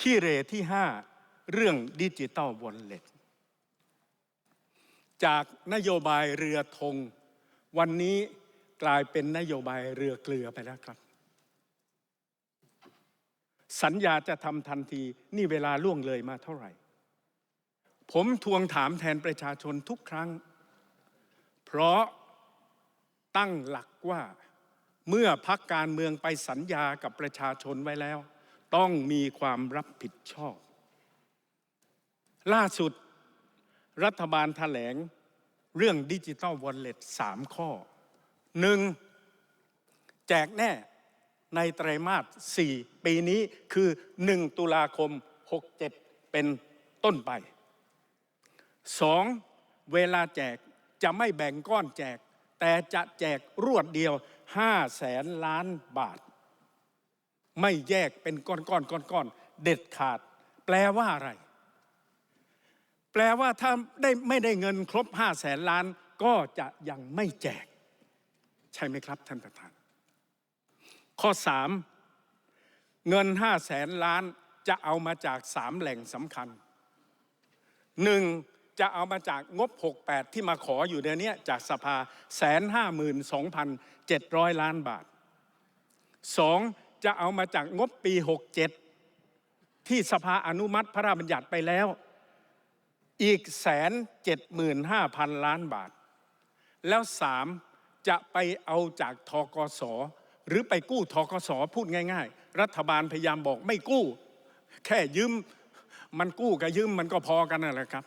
ขี้เรที่ห้าเรื่องดิจิตอลวอลเล็ตจากนโยบายเรือธง วันนี้กลายเป็นนโยบายเรือเกลือไปแล้วครับ สัญญาจะทำทันทีนี่เวลาล่วงเลยมาเท่าไหร่ ผมทวงถามแทนประชาชนทุกครั้ง เพราะตั้งหลักว่าเมื่อพักการเมืองไปสัญญากับประชาชนไว้แล้ว ต้องมีความรับผิดชอบ ล่าสุดรัฐบาลแถลงเรื่องดิจิ t a ลวอลเล็ตสามข้อหนึ่งแจกแน่ในไตรมาส 4 ปีนี้คือ 1 ตุลาคม 67 เป็นต้นไป 2. เวลาแจกจะไม่แบ่งก้อนแจก แต่จะแจกรวดเดียว 5 แสนล้านบาท ไม่แยกเป็นก้อนก้อนก้อนก้อนๆเด็ดขาด แปลว่าอะไร แปลว่าถ้าได้ไม่ได้เงินครบ5แสนล้านก็จะยังไม่แจก ใช่ไหมครับท่านประธาน ข้อ3เงิน5แสนล้านจะเอามาจาก3แหล่งสำคัญหนึ่งจะเอามาจากงบ 68 ที่มาขออยู่เดือนนี้จากสภาแสนห้าหมื่นสองพันเจ็ดร้อยล้านบาทสอง จะเอามาจากงบปี 67 ที่สภาอนุมัติพระราชบัญญัติไปแล้ว อีกแสนเจ็ดหมื่นห้าพันล้านบาท แล้วสามจะไปเอาจากทกสหรือไปกู้ทกสพูดง่าย ๆ รัฐบาลพยายามบอกไม่กู้ แค่ยืมมันกู้กับยืมมันก็พอกันนั่นแหละครับ